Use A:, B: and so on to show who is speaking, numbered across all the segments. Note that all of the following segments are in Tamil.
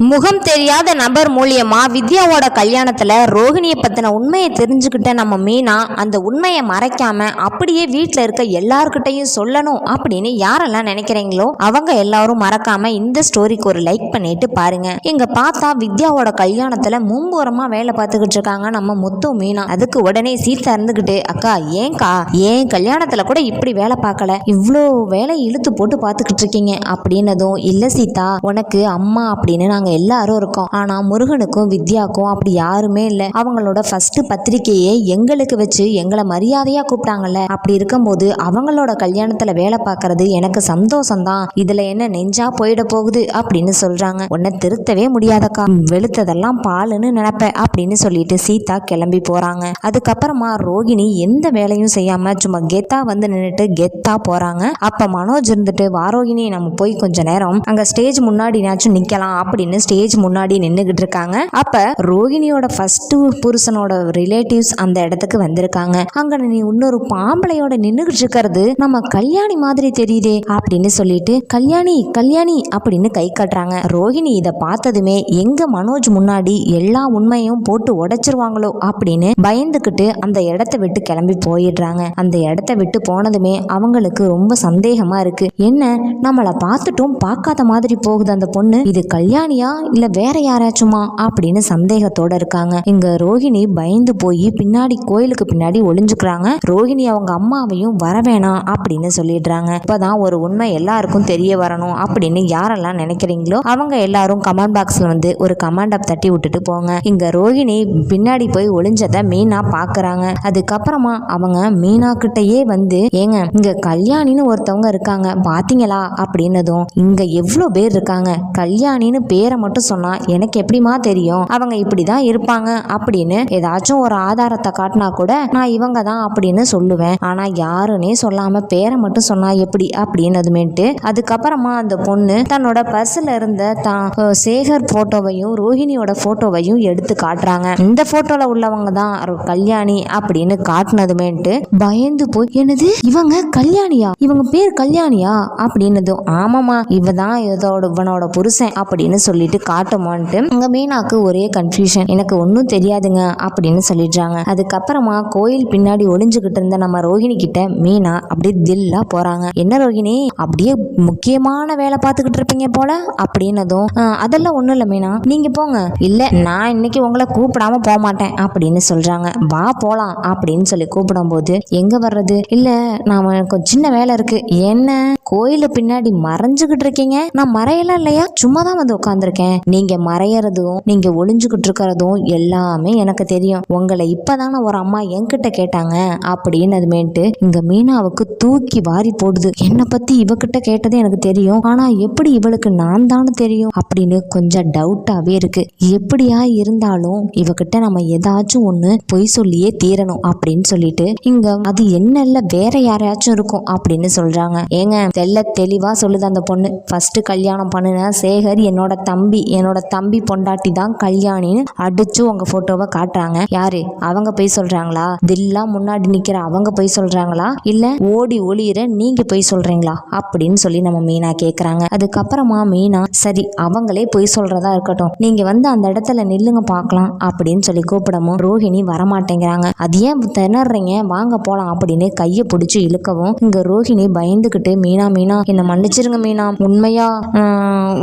A: முகம் தெரியாத நபர் மூலியமா வித்யாவோட கல்யாணத்துல ரோஹிணியை பத்தின உண்மையை தெரிஞ்சுக்கிட்ட நம்ம மீனா அந்த உண்மையை மறைக்காம அப்படியே வீட்டில் இருக்க எல்லார்கிட்டையும் சொல்லணும் அப்படின்னு யாரெல்லாம் நினைக்கிறீங்களோ அவங்க எல்லாரும் மறக்காம இந்த ஸ்டோரிக்கு ஒரு லைக் பண்ணிட்டு பாருங்க. இங்க பார்த்தா வித்யாவோட கல்யாணத்துல மும்புறமா வேலை பார்த்துக்கிட்டு இருக்காங்க நம்ம முத்து மீனா. அதுக்கு உடனே சீத்தா இருந்துகிட்டு அக்கா ஏன்க்கா? ஏன் கல்யாணத்துல கூட இப்படி வேலை பார்க்கல? இவ்வளோ வேலை இழுத்து போட்டு பார்த்துக்கிட்டு இருக்கீங்க. அப்படின்னதும் இல்ல சீதா உனக்கு அம்மா அப்படின்னு நாங்க எல்லாரும் இருக்கோம். ஆனா முருகனுக்கும் வித்யாக்கும் அப்படி யாருமே இல்லை. அவங்களோட ஃபர்ஸ்ட் பத்திரிக்கையே எங்களுக்கு வச்சு எங்களை மரியாதையா கூப்பிட்டாங்கல்ல. அப்படி இருக்கும்போது அவங்களோட கல்யாணத்துல வேலை பார்க்கறது எனக்கு சந்தோஷம்தான். இதுல என்ன நெஞ்சா போயிட போகுது அப்படின்னு சொல்றாங்க. உன்னை திருத்தவே முடியாதக்கா. வெளுத்ததெல்லாம் பாலுன்னு நினைப்பேன் அப்படின்னு சொல்லிட்டு சீதா கிளம்பி போறாங்க. அதுக்கப்புறமா ரோகிணி எந்த வேலையும் செய்யாம சும்மா கெத்தா வந்து நின்றுட்டு கெத்தா போறாங்க. அப்ப மனோஜ் இருந்துட்டு வாரோகிணி நம்ம போய் கொஞ்ச நேரம் அங்க ஸ்டேஜ் முன்னாடினாச்சும் நிக்கலாம் அப்படின்னு ஸ்டேஜ் முன்னாடி நின்றுக்கிட்டு இருக்காங்க அப்ப ரோகிணியோட ஃபர்ஸ்ட் புருஷனோட ரிலேட்டிவ்ஸ் அந்த இடத்துக்கு வந்திருக்காங்க. அங்க நீ இன்னொரு பாம்பளையோட நின்னுகிட்டு இருக்கிறது நம்ம கல்யாணி மாதிரி தெரியுதே அப்படின்னு சொல்லிட்டு கல்யாணி கல்யாணி அப்படின்னு கை காட்டுறாங்க. ரோஹிணி இதை பார்த்ததுமே எங்க மனோஜ் முன்னாடி எல்லா உண்மையும் போட்டு உடைச்சிருவாங்களோ அப்படின்னு பயந்துக்கிட்டு அந்த இடத்த விட்டு கிளம்பி போயிடுறாங்க. அந்த இடத்த விட்டு போனதுமே அவங்களுக்கு ரொம்ப சந்தேகமா இருக்கு. என்ன நம்மளை பார்த்துட்டும் பார்க்காத மாதிரி போகுது அந்த பொண்ணு? இது கல்யாணியா இல்ல வேற யாராச்சுமா? அப்படின்னு சந்தேகத்தோட இருக்காங்க. இங்க ரோஹிணி பயந்து போய் பின்னாடி கோயிலுக்கு பின்னாடி ஒளிஞ்சுக்கிறாங்க. ரோஹிணி அவங்க அம்மாவையும் வர வேணாம் அப்படின்னு சொல்லிடுறாங்க. இப்பதான் ஒரு உண்மை எல்லாருக்கும் தெரிய வரணும் அப்படின்னு யாரெல்லாம் நினைக்கிறீங்களோ அவங்க எல்லாரும் கமெண்ட் பாக்ஸ்ல வந்து ஒரு கமெண்ட் தட்டி விட்டுட்டு போங்க. இங்க ரோஹிணி பின்னாடி போய் ஒளிஞ்சதை மீனா பாக்குறாங்க. அதுக்கப்புறமா அவங்க மீனா கிட்டயே வந்து ஏங்க இங்க கல்யாணின்னு ஒருத்தவங்க இருக்காங்க. பாத்தீங்களா? அப்படின்னதும் இங்க எவ்வளோ பேர் இருக்காங்க? கல்யாணின்னு பேரை மட்டும் சொன்னா எனக்கு எப்படிமா தெரியும்? அவங்க இப்படிதான் இருப்பாங்க அப்படின்னு ஏதாச்சும் ஒரு ஆதாரத்தை காட்டினா கூட நான் இவங்க தான் அப்படின்னு சொல்லுவேன். ஆனா யாருன்னே சொல்லாம பேரை மட்டும் சொன்னா எப்படி அப்படின்னதுமேட்டு அதுக்கப்புறமா அந்த பொண்ணு தன்னோட பர்ஸ்ல இருந்த தான் சேகர் போட்டோவையும் ரோஹிணியோட போட்டோவையும் எடுத்து காட்டுறாங்க. இந்த போட்டோல உள்ளவங்க தான் கல்யாணி அப்படின்னு காட்டினதுமேட்டு பயந்து போய் என்னது? இவங்க கல்யாணியா? இவங்க பேர் கல்யாணியா? அப்படின்னதும் ஆமாமா இவ தான் இதோட இவனோட புருஷன் அப்படின்னு சொல்லிட்டு காட்டுமான்ட்டு. அங்க மீனாக்கு ஒரே கன்ஃபியூஷன் எனக்கு ஒன்றும் தெரியாதுங்க அப்படின்னு சொல்லிடுறாங்க. அதுக்கப்புறமா கோயில் பின்னாடி ஒளிஞ்சுக்கிட்டு இருந்த நம்ம ரோஹிணி கிட்ட மீனா அப்படியே தில்லா போறாங்க. என்ன ரோஹிணி? அப்படியே முக்கியமான வேலை பார்த்துக்கிட்டு இருப்பீங்க போல? அப்படின்னதும் அதெல்லாம் ஒன்றும் இல்லை மீனா. நீங்க போங்க. இல்ல நான் இன்னைக்கு உங்களை கூப்பிடாம போக மாட்டேன் அப்படின்னு சொல்றாங்க. வா போலாம் அப்படின்னு சொல்லி கூப்பிடும்போது எங்க வர்றது? இல்ல நாம கொஞ்சம் சின்ன வேலை இருக்கு. என்ன? கோயில பின்னாடி மறைஞ்சுக்கிட்டு இருக்கீங்க. நான் மறையலாம் இல்லையா? சும்மா தான் வந்து உட்காந்துருக்கேன் நீங்க மறையறதும் நீங்க ஒளிஞ்சுக்கிட்டு இருக்கிறதும் எல்லாமே எனக்கு தெரியும். உங்களை இப்பதானே ஒரு அம்மா என்கிட்ட கேட்டாங்க அப்படின்னு அப்படின்னதுமேட்டு இங்க மீனாவுக்கு தூக்கி வாரி போடுது. என்னை பத்தி இவகிட்ட கேட்டது எனக்கு தெரியும். ஆனா எப்படி இவளுக்கு நான் தானே தெரியும் அப்படின்னு கொஞ்சம் டவுட்டாவே இருக்கு. எப்படியா இருந்தாலும் இவகிட்ட நம்ம ஏதாச்சும் ஒண்ணு பொய் சொல்லியே தீரணும் அப்படின்னு சொல்லிட்டு இங்க அது என்ன இல்ல வேற யாரையாச்சும் இருக்கும் அப்படின்னு சொல்றாங்க. ஏங்க தெல்ல தெளிவாக சொல்லுது அந்த பொண்ணு. ஃபஸ்ட்டு கல்யாணம் பண்ணுன சேகர் என்னோட தம்பி என்னோட தம்பி பொண்டாட்டி தான் கல்யாணின்னு அடிச்சு உங்க போட்டோவை காட்டுறாங்க. யாரு? அவங்க போய் சொல்றாங்களா? தில்லா முன்னாடி நிக்கிற அவங்க போய் சொல்றாங்களா? இல்ல ஓடி ஒளியிற நீங்க போய் சொல்றீங்களா? அப்படின்னு சொல்லி நம்ம மீனா கேக்குறாங்க. அதுக்கப்புறமா மீனா சரி அவங்களே போய் சொல்றதா இருக்கட்டும். நீங்க வந்து அந்த இடத்துல நில்லுங்க பார்க்கலாம் அப்படின்னு சொல்லி கூப்பிடவும் ரோஹிணி வரமாட்டேங்கிறாங்க. அது ஏன் திணறீங்க? வாங்க போலாம் அப்படின்னு கையை பிடிச்சி இழுக்கவும் இங்க ரோஹிணி பயந்துகிட்டு மீனா மீனா. என்னை மன்னிச்சிருங்க மீனா. உண்மையா?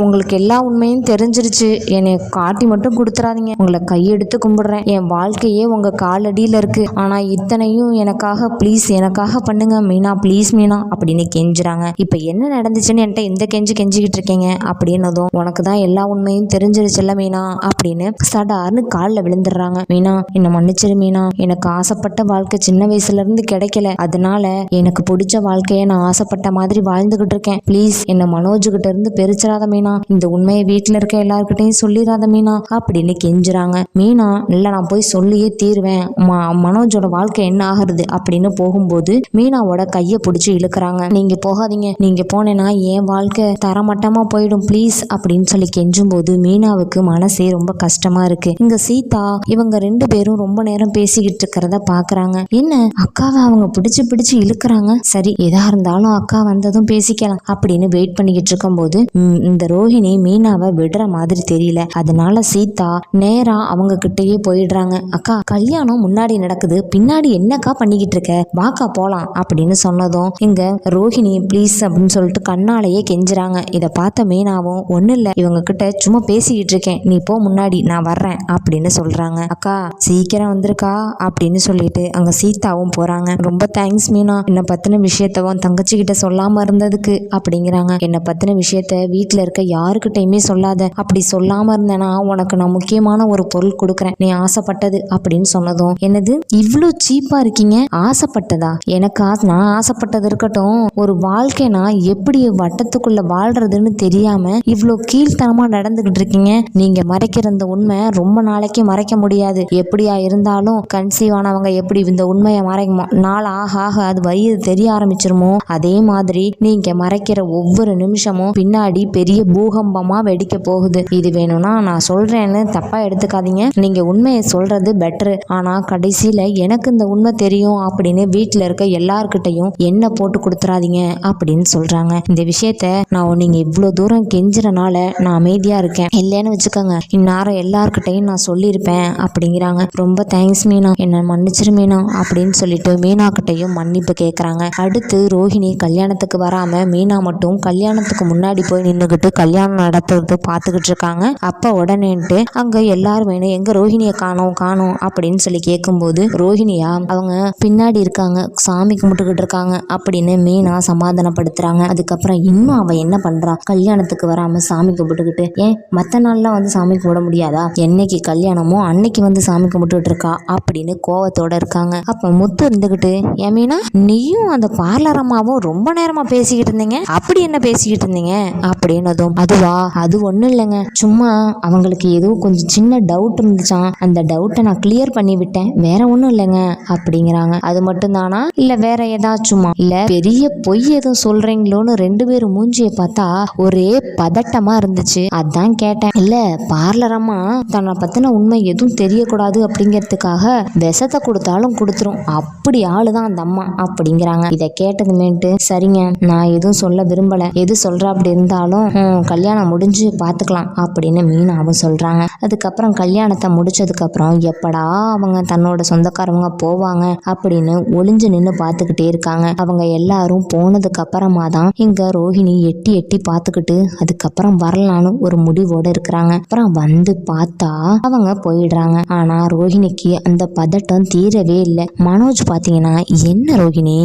A: உங்களுக்கு எல்லா உண்மையும் தெரிஞ்சிருச்சு. என்னை காட்டி மட்டும் கொடுத்துறாதீங்க. உங்களை கையெடுத்து கும்பிடுறேன். என் வாழ்க்கையே உங்க காலடியில் இருக்கு. ஆனா இத்தனையும் எனக்காக ப்ளீஸ் எனக்காக பண்ணுங்க. மீனா ப்ளீஸ் மீனா அப்படின்னு கெஞ்சுறாங்க. இப்போ என்ன நடந்துச்சுன்னு என்கிட்ட இந்த கெஞ்சு கெஞ்சிக்கிட்டு இருக்கீங்க. அப்படின்னதும் உனக்கு தான் எல்லா உண்மையும் தெரிஞ்சிருச்சுல்ல மீனா அப்படின்னு சடார்னு காலில் விழுந்துடுறாங்க. மீனா என்னை மன்னிச்சிரு மீனா. எனக்கு ஆசைப்பட்ட வாழ்க்கை சின்ன வயசுல இருந்து கிடைக்கல. அதனால எனக்கு பிடிச்ச வாழ்க்கையை நான் ஆசைப்பட்ட மாதிரி வாழ்ந்துகிட்டு இருக்கேன் ப்ளீஸ் என்னை மனோஜ் கிட்ட இருந்து பெருச்சிடாத மீனா இந்த உண்மையை வீட்டில் இருக்க எல்லாருக்கிட்டையும் சொல்லிடாத மீனா அப்படின்னு கெஞ்சுறாங்க. மீனா இல்லை நான் போய் சொல்லியே தீருவேன். ம- மனோஜோட வாழ்க்கை என்ன ஆகுறது அப்படின்னு போகும்போது மீனாவோட கையை பிடிச்சி இழுக்கிறாங்க. நீங்க போகாதீங்க. நீங்க போனேன்னா என் வாழ்க்கை தரமட்டமா போயிடும். ப்ளீஸ் அப்படின்னு சொல்லி கெஞ்சும் போது மீனாவுக்கு மனசே ரொம்ப கஷ்டமா இருக்கு. இங்க சீதா இவங்க ரெண்டு பேரும் ரொம்ப நேரம் பேசிக்கிட்டு இருக்கிறத பாக்குறாங்க. என்ன அக்காவை அவங்க பிடிச்சு பிடிச்சு இழுக்கிறாங்க? சரி எதா இருந்தாலும் அக்கா வந்ததும் வரைக்கும் பேசிக்கலாம் அப்படின்னு வெயிட் பண்ணிக்கிட்டு இருக்கும்போது போது இந்த ரோஹிணி மீனாவை விடுற மாதிரி தெரியல. அதனால சீதா நேரா அவங்க கிட்டயே போயிடுறாங்க. அக்கா கல்யாணம் முன்னாடி நடக்குது பின்னாடி என்னக்கா பண்ணிக்கிட்டு இருக்க? வாக்கா போலாம் அப்படின்னு சொன்னதும் இங்க ரோஹிணி ப்ளீஸ் அப்படின்னு சொல்லிட்டு கண்ணாலேயே கெஞ்சுறாங்க. இதை பார்த்த மீனாவும் ஒன்றும் இல்லை இவங்க கிட்ட சும்மா பேசிக்கிட்டு இருக்கேன். நீ போ முன்னாடி நான் வர்றேன் அப்படின்னு சொல்றாங்க. அக்கா சீக்கிரம் வந்திருக்கா? அப்படின்னு சொல்லிட்டு அங்க சீதாவும் போறாங்க. ரொம்ப தேங்க்ஸ் மீனா. என்னை பத்தின விஷயத்தவும் தங்கச்சி கிட்ட சொல்லாம இருந்ததுக்கு அப்படிங்கிறாங்க. என்னை பத்தின விஷயத்த வீட்டில் இருக்க யாருக்கிட்டையுமே சொல்லாத அப்படி சொல்லாம இருந்தேன்னா உனக்கு நான் முக்கியமான ஒரு பொருள் கொடுக்குறேன். நீ ஆசைப்பட்டது அப்படின்னு சொன்னதும் என்னது இவ்வளோ சீப்பா இருக்கீங்க? ஆசைப்பட்டதா? எனக்கு ஆசை நான் ஆசைப்பட்டது இருக்கட்டும். ஒரு வாழ்க்கை நான் எப்படி வட்டத்துக்குள்ள வாழ்றதுன்னு தெரியாம இவ்வளோ கீழ்த்தனமா நடந்துகிட்டு இருக்கீங்க. நீங்க மறைக்கிற இந்த உண்மை ரொம்ப நாளைக்கு மறைக்க முடியாது. எப்படியா இருந்தாலும் கன்சீவ் ஆனவங்க எப்படி இந்த உண்மையை மறைக்குமோ நாள் ஆக ஆக அது வயிறு தெரிய ஆரம்பிச்சிருமோ? அதே மாதிரி நீங்க மறைக்கிற ஒவ்வொரு நிமிஷமும் பின்னாடி பெரிய பூகம்பமா வெடிக்க போகுது. இது வேணும்னா நான் சொல்றேன்னு தப்பா எடுத்துக்காதீங்க. நீங்க உண்மையை சொல்றது பெட்ரு ஆனா கடைசியில எனக்கு இந்த உண்மை தெரியும் அப்படின்னு வீட்டில் இருக்க எல்லார்கிட்டையும் என்ன போட்டு கொடுத்துறாதீங்க அப்படின்னு சொல்றாங்க. இந்த விஷயத்த நான் நீங்க இவ்வளோ தூரம் கெஞ்சுறனால நான் அமைதியா இருக்கேன். இல்லைன்னு வச்சுக்கோங்க. இந்நேரம் எல்லார்கிட்டையும் நான் சொல்லியிருப்பேன் அப்படிங்கிறாங்க. ரொம்ப தேங்க்ஸ் மீனா. என்னை மன்னிச்சிரு மீனா அப்படின்னு சொல்லிட்டு மீனா கிட்டையும் மன்னிப்பு கேட்குறாங்க அடுத்து ரோஹிணி கல்யாணத்துக்கு வர வராமல் மீனா மட்டும் கல்யாணத்துக்கு முன்னாடி போய் நின்றுக்கிட்டு கல்யாணம் நடத்துறது பார்த்துக்கிட்டு இருக்காங்க. அப்போ உடனேன்ட்டு அங்கே எல்லாருமே எங்கே ரோஹிணியை காணோம் காணோம் அப்படின்னு சொல்லி கேட்கும்போது ரோஹிணியா? அவங்க பின்னாடி இருக்காங்க. சாமி கும்பிட்டுக்கிட்டு இருக்காங்க அப்படின்னு மீனா சமாதானப்படுத்துறாங்க. அதுக்கப்புறம் இன்னும் அவன் என்ன பண்றா? கல்யாணத்துக்கு வராம சாமி கும்பிட்டுக்கிட்டு ஏன் மற்ற நாள்லாம் வந்து சாமி கும்பிட முடியாதா? என்னைக்கு கல்யாணமோ அன்னைக்கு வந்து சாமி கும்பிட்டுட்டு இருக்கா? அப்படின்னு கோவத்தோட இருக்காங்க. அப்ப முத்து இருந்துகிட்டு ஏன் மீனா? நீயும் அந்த பார்லர் அம்மாவும் ரொம்ப நேரமா பேசிக்கிட்டு இருந்தீங்க அப்படி என்ன பேசிக்கிட்டு இருந்தீங்க அப்படின்னதும் அதுவா? அது ஒன்றும் இல்லைங்க. சும்மா அவங்களுக்கு ஏதோ கொஞ்சம் சின்ன டவுட் இருந்துச்சாம். அந்த டவுட்டை நான் கிளியர் பண்ணி விட்டேன் வேற ஒன்றும் இல்லைங்க. அப்படிங்கிறாங்க. அது மட்டும் தானா வேற ஏதாச்சுமா? இல்லை பெரிய பொய் எதுவும் சொல்றீங்களோன்னு ரெண்டு பேரும் மூஞ்சியை பார்த்தா ஒரே பதட்டமா இருந்துச்சு. அதான் கேட்டேன். இல்ல பார்லர் அம்மா தன்னை பத்தின உண்மை எதுவும் தெரியக்கூடாது அப்படிங்கிறதுக்காக விஷத்தை கொடுத்தாலும் கொடுத்துரும். அப்படி ஆளுதான் அந்த அம்மா. அப்படிங்கிறாங்க. இதை கேட்டதுமேட்டு சரிங்க. நான் எதுவும் சொல்ல விரும்பல. எது சொல்ற அப்படி இருந்தாலும் கல்யாணம் முடிஞ்சு பார்த்துக்கலாம் அப்படின்னு மீனாவும் சொல்றாங்க. அதுக்கப்புறம் கல்யாணத்தை முடிச்சதுக்கு அப்புறம் எப்படா அவங்க தன்னோட சொந்தக்காரவங்க போவாங்க? அப்படின்னு ஒளிஞ்சு நின்று பார்த்துக்கிட்டே இருக்காங்க. அவங்க எல்லாரும் போனதுக்கு அப்புறமா தான் இங்க ரோஹிணி எட்டி எட்டி பார்த்துக்கிட்டு அதுக்கப்புறம் வரலான்னு ஒரு முடிவோட இருக்கிறாங்க. அப்புறம் வந்து பார்த்தா அவங்க போயிடுறாங்க. ஆனா ரோஹிணிக்கு அந்த பதட்டம் தீரவே இல்லை. மனோஜ் பாத்தீங்கன்னா என்ன ரோஹிணி?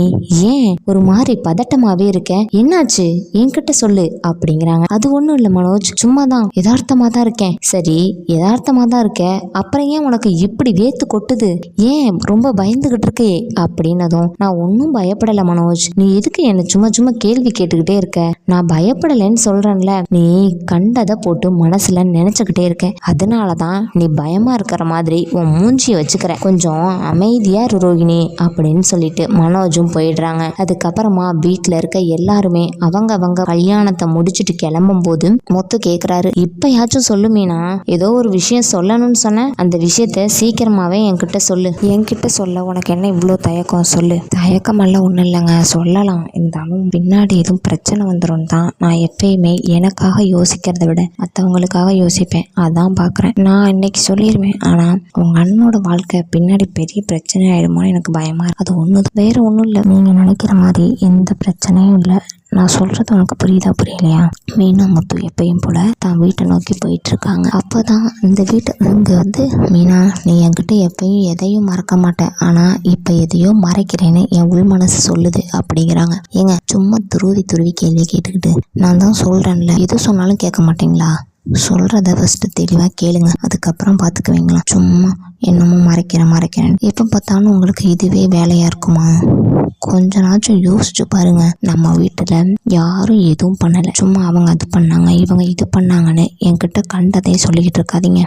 A: ஏன்? ஒரு மாதிரி பதட்டமாவே இருக்க? என்னாச்சு? என்கிட்ட சொல்லு அப்படிங்கிறாங்க. அது ஒண்ணும் இல்ல மனோஜ். சும்மா தான் யதார்த்தமா தான் இருக்கேன். சரி யதார்த்தமா தான் இருக்க. அப்புறம் ஏன் உனக்கு இப்படி வேத்து கொட்டுது? ஏன் ரொம்ப பயந்துகிட்டு இருக்கே அப்படின்னதும் நான் ஒன்றும் பயப்படல மனோஜ். நீ எதுக்கு என்ன சும்மா சும்மா கேள்வி கேட்டுக்கிட்டே இருக்க? நான் பயப்படலைன்னு சொல்றேன்ல. நீ கண்டதை போட்டு மனசுல நினைச்சுக்கிட்டே இருக்க. அதனால தான் நீ பயமா இருக்கிற மாதிரி உன் மூஞ்சியை வச்சுக்கிற. கொஞ்சம் அமைதியா இரு ரோகிணி அப்படின்னு சொல்லிட்டு மனோஜும் போயிடுறாங்க. அதுக்கப்புறமா வீட்டில் இருக்க எல்லாருமே அவங்க அவங்க கல்யாணத்தை முடிச்சுட்டு கிளம்பும் போது மொத்து கேட்குறாரு இப்பயாச்சும் சொல்லு ஏதோ ஒரு விஷயம் சொல்லணும்னு சொன்னேன் அந்த விஷயத்த சீக்கிரமாவே என்கிட்ட சொல்லு. என்கிட்ட சொல்ல உனக்கு என்ன இவ்வளோ தயக்கம்? சொல்லு. தயக்கமெல்லாம் ஒன்றும் இல்லைங்க சொல்லலாம். இருந்தாலும் பின்னாடி எதுவும் பிரச்சனை வந்துடும் தான். நான் எப்பயுமே எனக்காக யோசிக்கிறத விட மற்றவங்களுக்காக யோசிப்பேன். அதான் பார்க்குறேன் நான் இன்னைக்கு சொல்லிடுவேன் ஆனால் உங்க அண்ணனோட வாழ்க்கை பின்னாடி பெரிய பிரச்சனை ஆயிடுமோன்னு எனக்கு பயமா இருக்கு. அது ஒன்று வேற ஒன்றும் இல்லை. நீங்கள் நினைக்கிற மாதிரி எந்த பிரச்சனையும் இல்லை நான் சொல்றது உனக்கு புரியுதா புரியலையா? மீனா முத்து எப்பயும் போல தான் வீட்டை நோக்கி போயிட்டு இருக்காங்க அப்போதான் இந்த வீட்டு இங்க வந்து மீனா நீ என்கிட்ட எப்பயும் எதையும் மறக்க மாட்டேன் ஆனா இப்ப எதையோ மறைக்கிறேன்னு என் உள் மனசு சொல்லுது அப்படிங்கிறாங்க. ஏங்க சும்மா துருவி துருவி கேள்வி கேட்டுக்கிட்டு. நான் தான் சொல்றேன்ல எது சொன்னாலும் கேட்க மாட்டீங்களா? சொல்கிறத ஃபஸ்ட்டு தெளிவாக கேளுங்க. அதுக்கப்புறம் பார்த்துக்குவீங்களா? சும்மா என்னமோ மறைக்கிறேன் மறைக்கிறேன். எப்போ பார்த்தாலும் உங்களுக்கு இதுவே வேலையாக இருக்குமா? கொஞ்ச நாச்சும் யோசிச்சு பாருங்க. நம்ம வீட்டில் யாரும் எதுவும் பண்ணலை. சும்மா அவங்க அது பண்ணாங்க இவங்க இது பண்ணாங்கன்னு என்கிட்ட கண்டதே சொல்லிக்கிட்டு இருக்காதீங்க.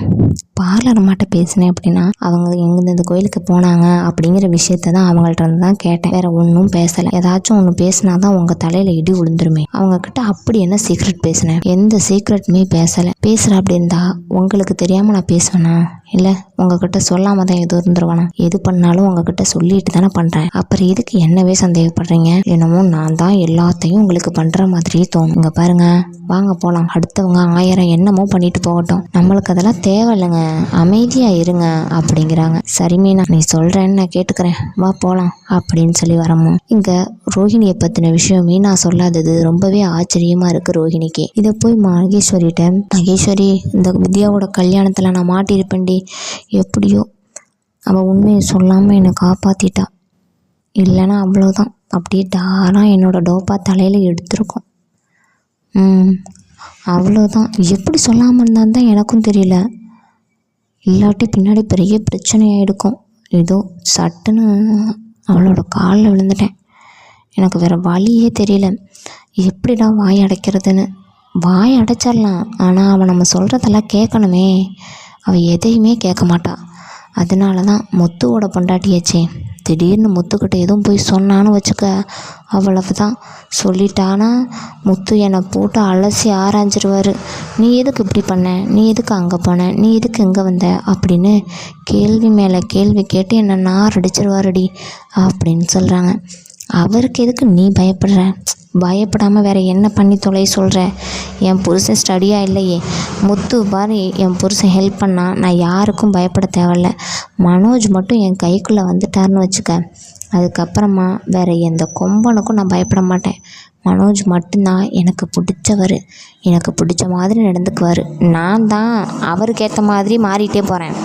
A: பார்லர் மாட்ட பேசினேன் அப்படின்னா அவங்க எங்க இந்த கோயிலுக்கு போனாங்க அப்படிங்கிற விஷயத்த தான் அவங்கள்ட்ட இருந்து தான் கேட்டேன். வேற ஒன்றும் பேசலை. ஏதாச்சும் ஒன்று பேசினா தான் உங்கள் தலையில் இடி விழுந்துருமே. அவங்க கிட்ட அப்படி என்ன சீக்ரெட் பேசினேன்? எந்த சீக்ரெட்டுமே பேசலை. பேசுகிற அப்படி இருந்தால் உங்களுக்கு தெரியாமல் நான் பேசுவேனா? இல்லை உங்ககிட்ட சொல்லாம தான் எதுவும் இருந்துருவானா? எது பண்ணாலும் உங்ககிட்ட சொல்லிட்டு தானே பண்ணுறேன் அப்புறம் எதுக்கு என்னவே சந்தேகப்படுறீங்க? என்னமோ நான் தான் எல்லாத்தையும் உங்களுக்கு பண்ணுற மாதிரியே தோணும். இங்கே பாருங்க. வாங்க போகலாம் அடுத்தவங்க ஆயிரம் என்னமோ பண்ணிட்டு போகட்டும். நம்மளுக்கு அதெல்லாம் தேவையில்லைங்க. அமைதியாக இருங்க அப்படிங்கிறாங்க. சரி மீனா நீ சொல்கிறேன்னு நான் கேட்டுக்கிறேன். வா போகலாம் அப்படின்னு சொல்லி வரமோ இங்கே ரோஹிணியை பற்றின விஷயம் மீனா சொல்லாதது ரொம்பவே ஆச்சரியமாக இருக்குது ரோஹிணிக்கு. இதை போய் மகேஸ்வரிட்ட மகேஸ்வரி இந்த வித்யாவோட கல்யாணத்தில் நான் மாட்டியிருப்பேன்டி. எப்படியோ அவள் உண்மையை சொல்லாமல் என்னை காப்பாற்றிட்டா இல்லைன்னா அவ்வளோதான் அப்படியே டாராக என்னோட டோப்பா தலையில் எடுத்திருக்கோம். ம் அவ்வளோதான் எப்படி சொல்லாமல் இருந்தான்னு தான் எனக்கும் தெரியல. இல்லாட்டி பின்னாடி பெரிய பிரச்சனையாகிருக்கும் ஏதோ சட்டுன்னு அவளோட காலில் விழுந்துட்டேன். எனக்கு வேறு வழியே தெரியல. எப்படிடா வாய் அடைக்கிறதுன்னு. வாய் அடைச்சிடலாம். ஆனால் அவள் நம்ம சொல்கிறதெல்லாம் கேட்கணுமே. அவள் எதையுமே கேட்க மாட்டாள் அதனால தான் முத்துவோட பொண்டாட்டியாச்சே திடீர்னு முத்துக்கிட்ட எதுவும் போய் சொன்னான்னு வச்சுக்க அவ்வளவு தான் சொல்லிட்டானா முத்து என்னை போட்டு அலசி ஆராய்ஞ்சிருவார். நீ எதுக்கு இப்படி பண்ண? நீ எதுக்கு அங்கே போன? நீ எதுக்கு இங்கே வந்த? அப்படின்னு கேள்வி மேலே கேள்வி கேட்டு என்னை நார் அடிச்சிருவாருடி அப்படின்னு சொல்கிறாங்க அவருக்கு எதுக்கு நீ பயப்படுற? பயப்படாமல் வேற என்ன பண்ணி தொலை சொல்கிற என் புருஷன் ஸ்டடியாக இல்லையே. முத்து பாரு என் புருஷன் ஹெல்ப் பண்ணால் நான் யாருக்கும் பயப்பட தேவையில்ல. மனோஜ் மட்டும் என் கைக்குள்ளே வந்துட்டாருன்னு வச்சுக்க. அதுக்கப்புறமா வேற எந்த கொம்பனுக்கும் நான் பயப்பட மாட்டேன். மனோஜ் மட்டும்தான் எனக்கு பிடிச்சவர். எனக்கு பிடிச்ச மாதிரி நடந்துக்குவார். நான் தான் அவருக்கு ஏற்ற மாதிரி மாறிட்டே போகிறேன்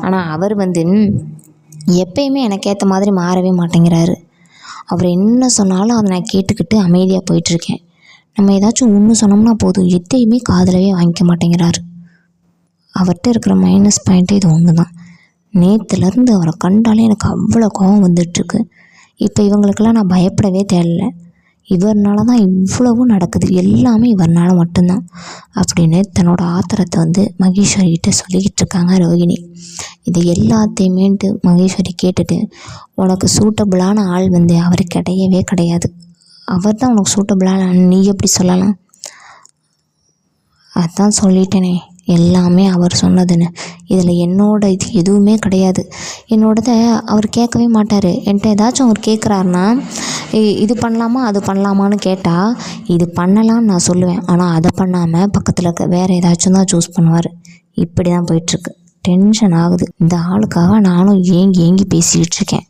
A: ஆனால் அவர் வந்து எப்பயுமே எனக்கு ஏற்ற மாதிரி மாறவே மாட்டேங்கிறாரு. அவர் என்ன சொன்னாலும் அதை நான் கேட்டுக்கிட்டு அமைதியாக போயிட்டுருக்கேன். நம்ம ஏதாச்சும் ஒன்று சொன்னோம்னா போதும். எதையுமே காதலவே வாங்கிக்க மாட்டேங்கிறாரு. அவர்கிட்ட இருக்கிற மைனஸ் பாயிண்ட்டு இது ஒன்று தான் நேற்றுலேருந்து அவரை கண்டாலே எனக்கு அவ்வளோ கோபம் வந்துட்டுருக்கு. இப்போ இவங்களுக்கெல்லாம் நான் பயப்படவே தேவையில்ல. இவர்னால தான் இவ்வளவும் நடக்குது. எல்லாமே இவர்னால மட்டும்தான் அப்படின்னு தன்னோட ஆத்திரத்தை வந்து மகேஸ்வரிகிட்ட சொல்லிக்கிட்டு இருக்காங்க ரோகிணி. இது எல்லாத்தையுமேட்டு மகேஸ்வரி கேட்டுட்டு உனக்கு சூட்டபுளான ஆள் வந்து அவர் கிடையவே கிடையாது. அவர் தான் உனக்கு சூட்டபுளான நீ எப்படி சொல்லலாம்? அதான் சொல்லிட்டேனே. எல்லாமே அவர் சொன்னதுன்னு. இதில் என்னோட இது எதுவுமே கிடையாது. என்னோடத அவர் கேட்கவே மாட்டார். என்கிட்ட ஏதாச்சும் அவர் கேட்குறாருன்னா இ- இது பண்ணலாமா அது பண்ணலாமான்னு கேட்டால் இது பண்ணலான்னு நான் சொல்லுவேன். ஆனால் அதை பண்ணாமல் பக்கத்தில் இருக்க வேறு ஏதாச்சும் தான் சூஸ் பண்ணுவார். இப்படி தான் போயிட்டுருக்கு டென்ஷன் ஆகுது. இந்த ஆளுக்காக நானும் ஏங்கி ஏங்கி பேசிக்கிட்டு இருக்கேன்.